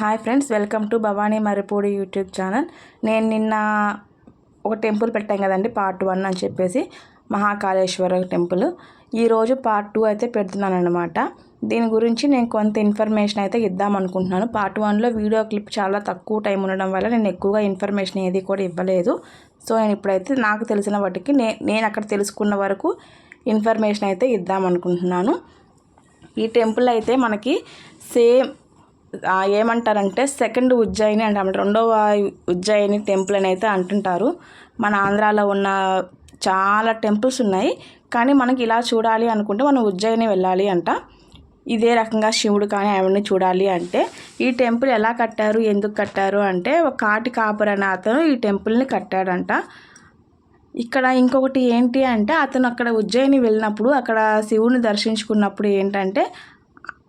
Hi friends welcome to Bhavani Maripudi YouTube channel. నేను నిన్న ఒక టెంపుల్ పెట్టాం కదండి పార్ట్ వన్ అని చెప్పేసి మహాకాళేశ్వర టెంపుల్. ఈరోజు పార్ట్ టూ అయితే పెడుతున్నాను అనమాట దీని గురించి నేను కొంత ఇన్ఫర్మేషన్ అయితే ఇద్దాం అనుకుంటున్నాను. పార్ట్ వన్లో వీడియో క్లిప్ చాలా తక్కువ టైం ఉండడం వల్ల నేను ఎక్కువగా ఇన్ఫర్మేషన్ ఏది కూడా ఇవ్వలేదు. సో నేను ఇప్పుడైతే నాకు తెలిసిన వాటికి నే నేను అక్కడ తెలుసుకున్న వరకు ఇన్ఫర్మేషన్ అయితే ఇద్దాం అనుకుంటున్నాను. ఈ టెంపుల్ అయితే మనకి సేమ్ ఏమంటారంటే సెకండ్ ఉజ్జయిని అంటే రెండవ ఉజ్జయిని టెంపుల్ అని అయితే అంటుంటారు. మన ఆంధ్రాలో ఉన్న చాలా టెంపుల్స్ ఉన్నాయి. కానీ మనకి ఇలా చూడాలి అనుకుంటే మనం ఉజ్జయిని వెళ్ళాలి అంట. ఇదే రకంగా శివుడు కానీ అవన్నీ చూడాలి అంటే ఈ టెంపుల్ ఎలా కట్టారు? ఎందుకు కట్టారు? అంటే ఒక కాటి కాపర్ అనే అతను ఈ టెంపుల్ని కట్టాడంట. ఇక్కడ ఇంకొకటి ఏంటి అంటే అతను అక్కడ ఉజ్జయిని వెళ్ళినప్పుడు అక్కడ శివుని దర్శించుకున్నప్పుడు ఏంటంటే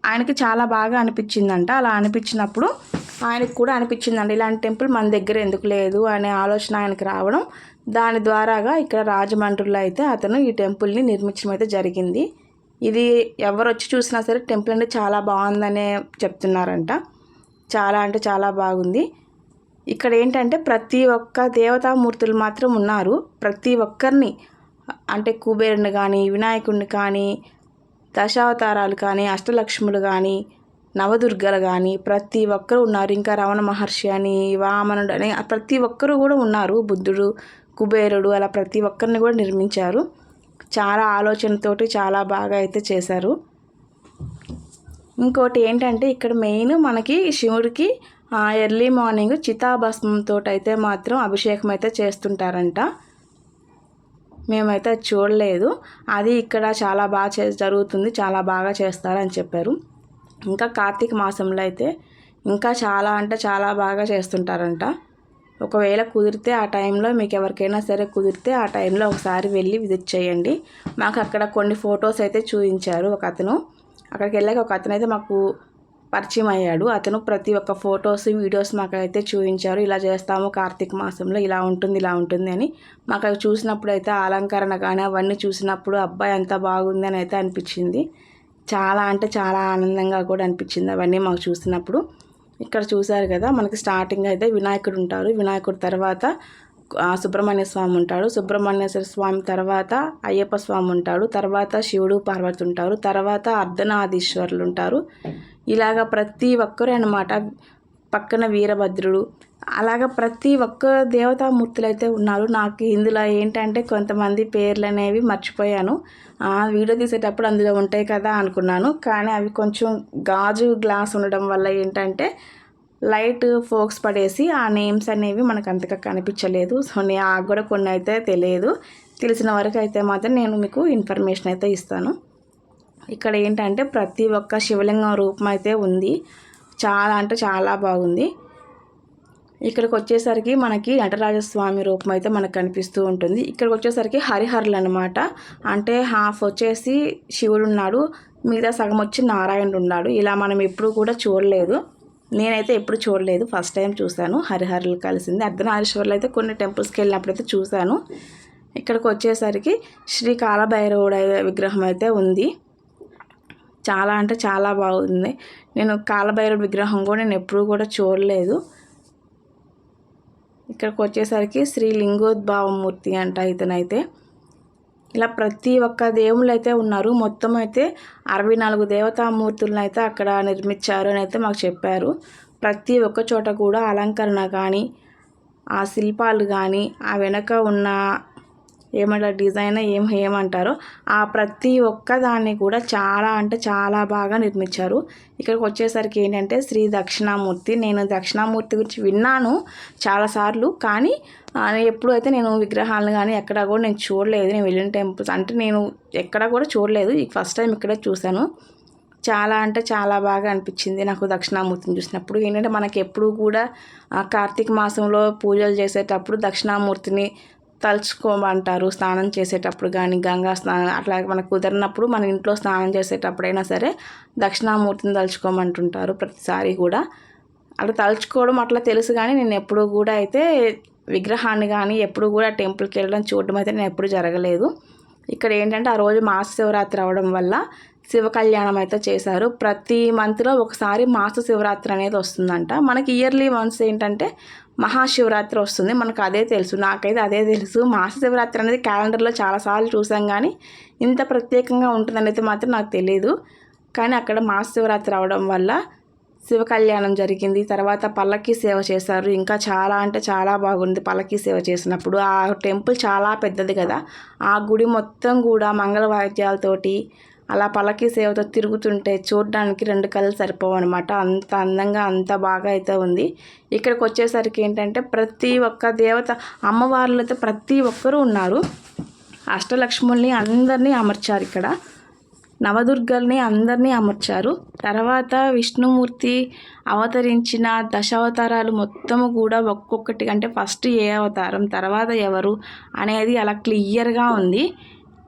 ఆయనకి చాలా బాగా అనిపించిందంట. అలా అనిపించినప్పుడు ఆయనకు కూడా అనిపించిందండి. ఇలాంటి టెంపుల్ మన దగ్గర ఎందుకు లేదు అనే ఆలోచన ఆయనకి రావడం. దాని ద్వారాగా ఇక్కడ రాజమండ్రిలో అయితే అతను ఈ టెంపుల్ని నిర్మించడం అయితే జరిగింది. ఇది ఎవరు వచ్చి చూసినా సరే టెంపుల్ అంటే చాలా బాగుందనే చెప్తున్నారంట. చాలా అంటే చాలా బాగుంది. ఇక్కడ ఏంటంటే ప్రతి ఒక్క దేవతామూర్తులు మాత్రం ఉన్నారు. ప్రతి ఒక్కరిని అంటే కుబేరుని కానీ వినాయకుడిని కానీ దశావతారాలు కానీ అష్టలక్ష్ములు కానీ నవదుర్గలు కానీ ప్రతి ఒక్కరు ఉన్నారు. ఇంకా రమణ మహర్షి అని వామనుడు అని ప్రతి ఒక్కరు కూడా ఉన్నారు. బుద్ధుడు కుబేరుడు అలా ప్రతి ఒక్కరిని కూడా నిర్మించారు. చాలా ఆలోచనతోటి చాలా బాగా అయితే చేశారు. ఇంకోటి ఏంటంటే ఇక్కడ మెయిన్ మనకి శివుడికి ఎర్లీ మార్నింగ్ చితాభస్మంతో అయితే మాత్రం అభిషేకం అయితే చేస్తుంటారంట. మేమైతే అది చూడలేదు. అది ఇక్కడ చాలా బాగా చే జరుగుతుంది. చాలా బాగా చేస్తారని చెప్పారు. ఇంకా కార్తీక మాసంలో అయితే ఇంకా చాలా అంటే చాలా బాగా చేస్తుంటారంట. ఒకవేళ కుదిరితే ఆ టైంలో మీకు ఎవరికైనా సరే కుదిరితే ఆ టైంలో ఒకసారి వెళ్ళి విజిట్ చేయండి. మాకు అక్కడ కొన్ని ఫొటోస్ అయితే చూపించారు ఒక అతను అక్కడికి వెళ్ళాక ఒక అతను అయితే మాకు పరిచయం అయ్యాడు అతను ప్రతి ఒక్క ఫొటోస్ వీడియోస్ మాకైతే చూపించారు. ఇలా చేస్తాము కార్తీక మాసంలో ఇలా ఉంటుంది ఇలా ఉంటుంది అని మాకు అవి చూసినప్పుడు అయితే అలంకరణ కానీ అవన్నీ చూసినప్పుడు అబ్బాయి ఎంత బాగుంది అని అయితే అనిపించింది. చాలా అంటే చాలా ఆనందంగా కూడా అనిపించింది అవన్నీ మాకు చూసినప్పుడు. ఇక్కడ చూశారు కదా మనకి స్టార్టింగ్ అయితే వినాయకుడు ఉంటారు. వినాయకుడు తర్వాత ఆ, సుబ్రహ్మణ్య స్వామి ఉంటాడు. సుబ్రహ్మణ్యేశ్వర స్వామి తర్వాత అయ్యప్ప స్వామి ఉంటాడు. తర్వాత శివుడు పార్వతి ఉంటారు. తర్వాత అర్ధనాదీశ్వరులు ఉంటారు. ఇలాగ ప్రతి ఒక్కరు అనమాట పక్కన వీరభద్రుడు. అలాగ ప్రతి ఒక్క దేవతామూర్తులు అయితే ఉన్నారు. నాకు ఇందులో ఏంటంటే కొంతమంది పేర్లు అనేవి మర్చిపోయాను వీడియో తీసేటప్పుడు అందులో ఉంటాయి కదా అనుకున్నాను. కానీ అవి కొంచెం గాజు గ్లాస్ ఉండడం వల్ల ఏంటంటే లైట్ ఫోక్స్ పడేసి ఆ నేమ్స్ అనేవి మనకు అంతగా కనిపించలేదు. సో నాకు కూడా కొన్ని అయితే తెలియదు. తెలిసిన వరకు అయితే మాత్రం నేను మీకు ఇన్ఫర్మేషన్ అయితే ఇస్తాను. ఇక్కడ ఏంటంటే ప్రతి ఒక్క శివలింగం రూపం అయితే ఉంది. చాలా అంటే చాలా బాగుంది. ఇక్కడికి వచ్చేసరికి మనకి నటరాజస్వామి రూపం అయితే మనకు కనిపిస్తూ ఉంటుంది. ఇక్కడికి వచ్చేసరికి హరిహరులు అనమాట అంటే హాఫ్ వచ్చేసి శివుడు ఉన్నాడు. మిగతా సగం వచ్చి నారాయణుడు ఉన్నాడు. ఇలా మనం ఎప్పుడు కూడా చూడలేదు. నేనైతే ఎప్పుడు చూడలేదు. ఫస్ట్ టైం చూశాను. హరిహరులు కలిసింది. అర్ధనారీశ్వర్లు అయితే కొన్ని టెంపుల్స్కి వెళ్ళినప్పుడు అయితే చూశాను. ఇక్కడికి వచ్చేసరికి శ్రీ కాలభైరవుడు విగ్రహం అయితే ఉంది. చాలా అంటే చాలా బాగుంది. నేను కాలభైరవుడు విగ్రహం కూడా నేను ఎప్పుడూ కూడా చూడలేదు. ఇక్కడికి వచ్చేసరికి శ్రీ లింగోద్భావమూర్తి అంట ఇతనైతే. ఇలా ప్రతి ఒక్క దేవుళ్ళు అయితే ఉన్నారు. మొత్తం అయితే అరవై నాలుగు దేవతామూర్తులను అయితే అక్కడ నిర్మించారు అని అయితే మాకు చెప్పారు. ప్రతి ఒక్క చోట కూడా అలంకరణ కానీ ఆ శిల్పాలు కానీ ఆ వెనక ఉన్న ఏమంటారు డిజైన్ ఏం ఏమంటారో ఆ ప్రతి ఒక్క దాన్ని కూడా చాలా అంటే చాలా బాగా నిర్మించారు. ఇక్కడికి వచ్చేసరికి ఏంటంటే శ్రీ దక్షిణామూర్తి. నేను దక్షిణామూర్తి గురించి విన్నాను చాలాసార్లు కానీ ఎప్పుడైతే ఎప్పుడు అయితే నేను విగ్రహాలను కానీ ఎక్కడ కూడా నేను చూడలేదు. నేను వెళ్ళిన టెంపుల్స్ అంటే నేను ఎక్కడ కూడా చూడలేదు. ఈ ఫస్ట్ టైం ఇక్కడే చూశాను. చాలా అంటే చాలా బాగా అనిపించింది నాకు దక్షిణామూర్తిని చూసినప్పుడు. ఏంటంటే మనకి ఎప్పుడు కూడా కార్తీక మాసంలో పూజలు చేసేటప్పుడు దక్షిణామూర్తిని తలుచుకోమంటారు. స్నానం చేసేటప్పుడు కానీ గంగా స్నానం అట్లా మనకు కుదరినప్పుడు మన ఇంట్లో స్నానం చేసేటప్పుడైనా సరే దక్షిణామూర్తిని తలుచుకోమంటుంటారు ప్రతిసారి కూడా. అట్లా తలుచుకోవడం అట్లా తెలుసు కానీ నేను ఎప్పుడు కూడా అయితే విగ్రహాన్ని కానీ ఎప్పుడు కూడా టెంపుల్కి వెళ్ళడం చూడడం అయితే నేను ఎప్పుడు జరగలేదు. ఇక్కడ ఏంటంటే ఆ రోజు మహాశివరాత్రి అవడం వల్ల శివ కళ్యాణం అయితే చేశారు. ప్రతి మంత్లో ఒకసారి మాస శివరాత్రి అనేది వస్తుందంట. మనకి ఇయర్లీ వన్స్ ఏంటంటే మహాశివరాత్రి వస్తుంది. మనకు అదే తెలుసు. నాకైతే అదే తెలుసు. మాస శివరాత్రి అనేది క్యాలెండర్లో చాలాసార్లు చూసాం కానీ ఇంత ప్రత్యేకంగా ఉంటుందని అయితే మాత్రం నాకు తెలియదు కానీ అక్కడ మాస శివరాత్రి అవడం వల్ల శివ కళ్యాణం జరిగింది. తర్వాత పల్లకి సేవ చేశారు. ఇంకా చాలా అంటే చాలా బాగుంది పల్లకి సేవ చేసినప్పుడు. ఆ టెంపుల్ చాలా పెద్దది కదా. ఆ గుడి మొత్తం కూడా మంగళ వాయిద్యాలతోటి అలా పలకి సేవతో తిరుగుతుంటే చూడడానికి రెండు కళ్ళు సరిపోవు అనమాట అంత అందంగా అంత బాగా అయితే ఉంది. ఇక్కడికి వచ్చేసరికి ఏంటంటే ప్రతి ఒక్క దేవత అమ్మవార్లతో ప్రతి ఒక్కరూ ఉన్నారు. అష్టలక్ష్ముల్ని అందరినీ అమర్చారు ఇక్కడ. నవదుర్గల్ని అందరినీ అమర్చారు. తర్వాత విష్ణుమూర్తి అవతరించిన దశావతారాలు మొత్తము కూడా ఒక్కొక్కటి అంటే ఫస్ట్ ఏ అవతారం తర్వాత ఎవరు అనేది అలా క్లియర్గా ఉంది.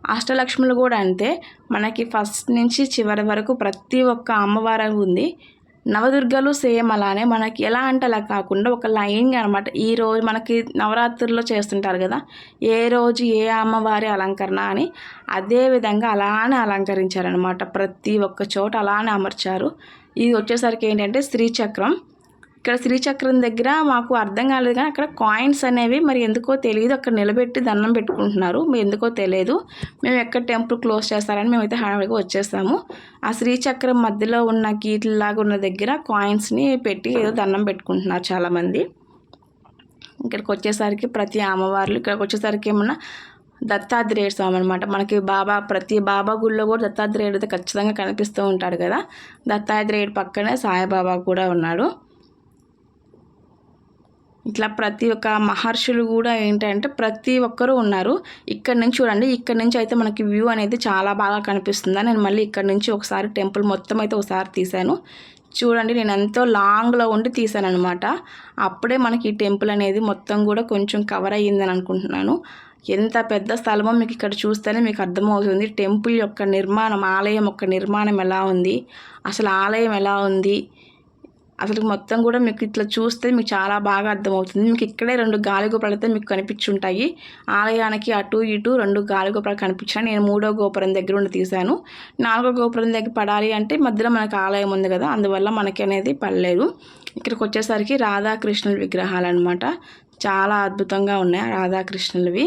అష్టలక్ష్ములు కూడా అంతే. మనకి ఫస్ట్ నుంచి చివరి వరకు ప్రతి ఒక్క అమ్మవారు ఉంది. నవదుర్గలు సేమ్ అలానే మనకి ఎలా అంటే అలా కాకుండా ఒక లైన్గా అనమాట ఈ రోజు మనకి నవరాత్రుల్లో చేస్తుంటారు కదా ఏ రోజు ఏ అమ్మవారి అలంకరణ అని అదే విధంగా అలానే అలంకరించారనమాట ప్రతి ఒక్క చోట అలానే అమర్చారు. ఇది వచ్చేసరికి ఏంటంటే శ్రీచక్రం. ఇక్కడ శ్రీచక్రం దగ్గర మాకు అర్థం కాలేదు కానీ అక్కడ కాయిన్స్ అనేవి మరి ఎందుకో తెలియదు. అక్కడ నిలబెట్టి దండం పెట్టుకుంటున్నారు. ఎందుకో తెలియదు. మేము ఎక్కడ టెంపుల్ క్లోజ్ చేస్తారని మేమైతే హడావిడిగా వచ్చేస్తాము. ఆ శ్రీచక్రం మధ్యలో ఉన్న గీట్లలాగా ఉన్న దగ్గర కాయిన్స్ని పెట్టి ఏదో దండం పెట్టుకుంటున్నారు చాలామంది. ఇక్కడికి వచ్చేసరికి ప్రతి అమ్మవార్లు ఇక్కడికి వచ్చేసరికి ఏమన్నా దత్తాత్రేయుడు స్వామి అనమాట మనకి బాబా ప్రతి బాబా గుళ్ళో కూడా దత్తాత్రేయుడు అయితే ఖచ్చితంగా కనిపిస్తూ ఉంటాడు కదా. దత్తాత్రేయుడు పక్కనే సాయిబాబా కూడా ఉన్నాడు. ఇట్లా ప్రతి ఒక్క మహర్షులు కూడా ఏంటంటే ప్రతి ఒక్కరూ ఉన్నారు. ఇక్కడ నుంచి చూడండి ఇక్కడ నుంచి అయితే మనకి వ్యూ అనేది చాలా బాగా కనిపిస్తుంది. నేను మళ్ళీ ఇక్కడ నుంచి ఒకసారి టెంపుల్ మొత్తం అయితే ఒకసారి తీశాను. చూడండి నేను ఎంతో లాంగ్లో ఉండి తీశాను అనమాట అప్పుడే మనకి ఈ టెంపుల్ అనేది మొత్తం కూడా కొంచెం కవర్ అయ్యిందని అనుకుంటున్నాను. ఎంత పెద్ద స్థలమో మీకు ఇక్కడ చూస్తేనే మీకు అర్థమవుతుంది. టెంపుల్ యొక్క నిర్మాణం ఆలయం యొక్క నిర్మాణం ఎలా ఉంది? అసలు ఆలయం ఎలా ఉంది? అసలు మొత్తం కూడా మీకు ఇట్లా చూస్తే మీకు చాలా బాగా అర్థమవుతుంది. మీకు ఇక్కడే రెండు గాలిగోపురాలు అయితే మీకు కనిపించుంటాయి. ఆలయానికి అటు ఇటు రెండు గాలి గోపురాలు కనిపించాయి నేను మూడో గోపురం దగ్గర ఉండి తీశాను. నాలుగో గోపురం దగ్గర పడాలి అంటే మధ్యలో మనకు ఆలయం ఉంది కదా అందువల్ల మనకి అనేది పడలేదు. ఇక్కడికి వచ్చేసరికి రాధాకృష్ణుల విగ్రహాలు అనమాట చాలా అద్భుతంగా ఉన్నాయి రాధాకృష్ణులవి.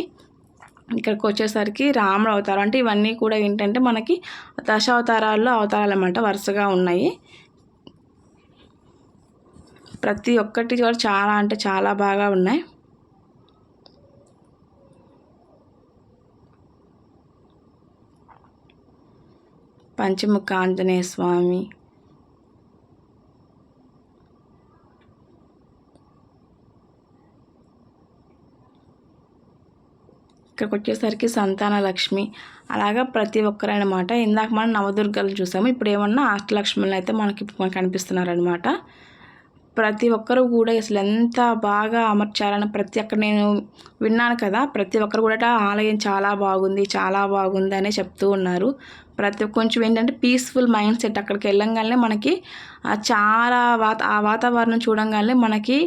ఇక్కడికి వచ్చేసరికి రాముడు అవతారం. అంటే ఇవన్నీ కూడా ఏంటంటే మనకి దశ అవతారాల్లో అవతారాలు అన్నమాట వరుసగా ఉన్నాయి. ప్రతి ఒక్కటి కూడా చాలా అంటే చాలా బాగా ఉన్నాయి. పంచముఖ ఆంజనేయ స్వామి. ఇక్కడికి వచ్చేసరికి సంతాన లక్ష్మి. అలాగా ప్రతి ఒక్కరనమాట. ఇందాక మనం నవదుర్గలు చూసాము. ఇప్పుడు ఏమన్నా అష్టలక్ష్ములను అయితే మనకి మనకు కనిపిస్తున్నారనమాట. ప్రతి ఒక్కరు కూడా అసలు ఎంత బాగా అమర్చారని ప్రతి ఒక్కరు నేను విన్నాను కదా. ప్రతి ఒక్కరు కూడా ఆలయం చాలా బాగుంది చాలా బాగుంది అనే చెప్తూ ఉన్నారు. ప్రతి కొంచెం ఏంటంటే పీస్ఫుల్ మైండ్ సెట్ అక్కడికి వెళ్ళంగానే మనకి చాలా వాత ఆ వాతావరణం చూడంగానే మనకి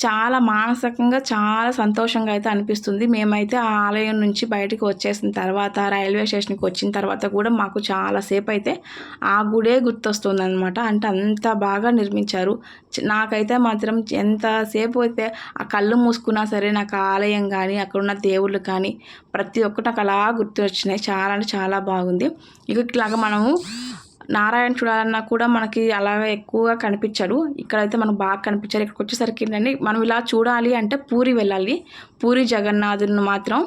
చాలా మానసికంగా చాలా సంతోషంగా అయితే అనిపిస్తుంది. మేమైతే ఆ ఆలయం నుంచి బయటకు వచ్చేసిన తర్వాత రైల్వే స్టేషన్కి వచ్చిన తర్వాత కూడా మాకు చాలాసేపు అయితే ఆ గుడే గుర్తొస్తుంది అనమాట అంటే అంత బాగా నిర్మించారు. నాకైతే మాత్రం ఎంతసేపు అయితే ఆ కళ్ళు మూసుకున్నా సరే నాకు ఆలయం కానీ అక్కడున్న దేవుళ్ళు కానీ ప్రతి ఒక్కటి నాకు అలా గుర్తు వచ్చినాయి చాలా అంటే చాలా బాగుంది. ఇక ఇట్లాగా మనము నారాయణ చూడాలన్నా కూడా మనకి అలాగే ఎక్కువగా కనిపించాడు. ఇక్కడైతే మనకు బాగా కనిపించారు. ఇక్కడికి వచ్చేసరికి ఏంటంటే మనం ఇలా చూడాలి అంటే పూరి వెళ్ళాలి. పూరి జగన్నాథుని మాత్రం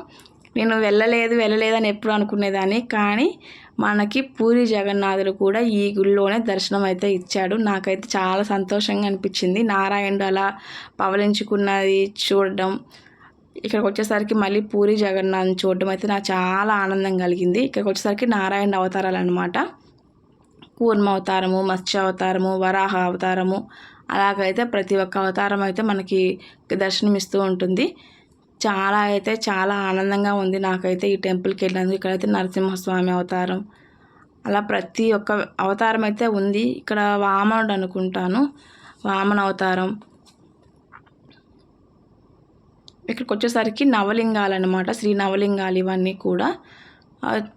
నేను వెళ్ళలేదు వెళ్ళలేదు అని ఎప్పుడు అనుకునేదాన్ని. కానీ మనకి పూరి జగన్నాథుడు కూడా ఈ గుళ్ళోనే దర్శనం అయితే ఇచ్చాడు. నాకైతే చాలా సంతోషంగా అనిపించింది. నారాయణుడు అలా పవలించుకున్నది చూడడం ఇక్కడికి వచ్చేసరికి మళ్ళీ పూరి జగన్నాథ్ని చూడడం అయితే నాకు చాలా ఆనందం కలిగింది. ఇక్కడికి వచ్చేసరికి నారాయణ అవతారాలు అనమాట కూర్మ అవతారము మత్స్య అవతారము వరాహ అవతారము అలాగైతే ప్రతి ఒక్క అవతారం అయితే మనకి దర్శనమిస్తూ ఉంటుంది. చాలా అయితే చాలా ఆనందంగా ఉంది నాకైతే ఈ టెంపుల్కి వెళ్ళినందుకు. ఇక్కడైతే నరసింహస్వామి అవతారం. అలా ప్రతి ఒక్క అవతారం అయితే ఉంది. ఇక్కడ వామనుడు అనుకుంటాను. వామన అవతారం. ఇక్కడికి వచ్చేసరికి నవలింగాలు అనమాట శ్రీ నవలింగాలు ఇవన్నీ కూడా.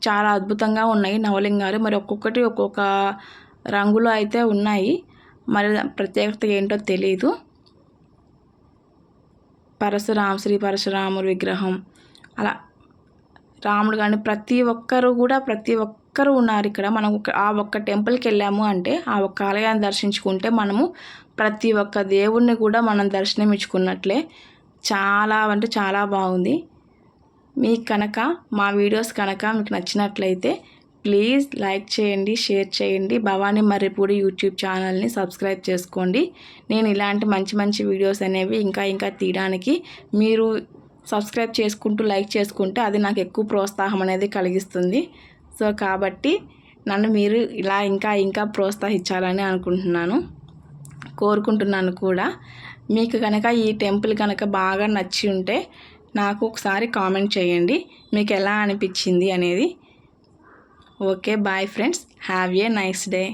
చాలా అద్భుతంగా ఉన్నాయి నవలింగాలు. మరి ఒక్కొక్కటి ఒక్కొక్క రంగులో అయితే ఉన్నాయి. మరి ప్రత్యేకత ఏంటో తెలియదు పరశురామ శ్రీ పరశురాముడు విగ్రహం. అలా రాముడు కానీ ప్రతి ఒక్కరు కూడా ప్రతి ఒక్కరు ఉన్నారు ఇక్కడ. మనం ఆ ఒక్క టెంపుల్కి వెళ్ళాము అంటే ఆ ఒక్క ఆలయాన్ని దర్శించుకుంటే మనము ప్రతి ఒక్క దేవుణ్ణి కూడా మనం దర్శనం ఇచ్చుకున్నట్లే చాలా అంటే చాలా బాగుంది. మీకు కనుక మా వీడియోస్ కనుక మీకు నచ్చినట్లయితే ప్లీజ్ లైక్ చేయండి షేర్ చేయండి. భవానీ మర్రిపూడి యూట్యూబ్ ఛానల్ని సబ్స్క్రైబ్ చేసుకోండి. నేను ఇలాంటి మంచి మంచి వీడియోస్ అనేవి ఇంకా ఇంకా తీయడానికి మీరు సబ్స్క్రైబ్ చేసుకుంటూ లైక్ చేసుకుంటే అది నాకు ఎక్కువ ప్రోత్సాహం అనేది కలిగిస్తుంది. సో కాబట్టి నన్ను మీరు ఇలా ఇంకా ఇంకా ప్రోత్సహించాలని అనుకుంటున్నాను. కోరుకుంటున్నాను కూడా. మీకు కనుక ఈ టెంపుల్ కనుక బాగా నచ్చి ఉంటే నాకు ఒకసారి కామెంట్ చేయండి. మీకు ఎలా అనిపించింది అనేది. Okay bye friends. Have a nice day.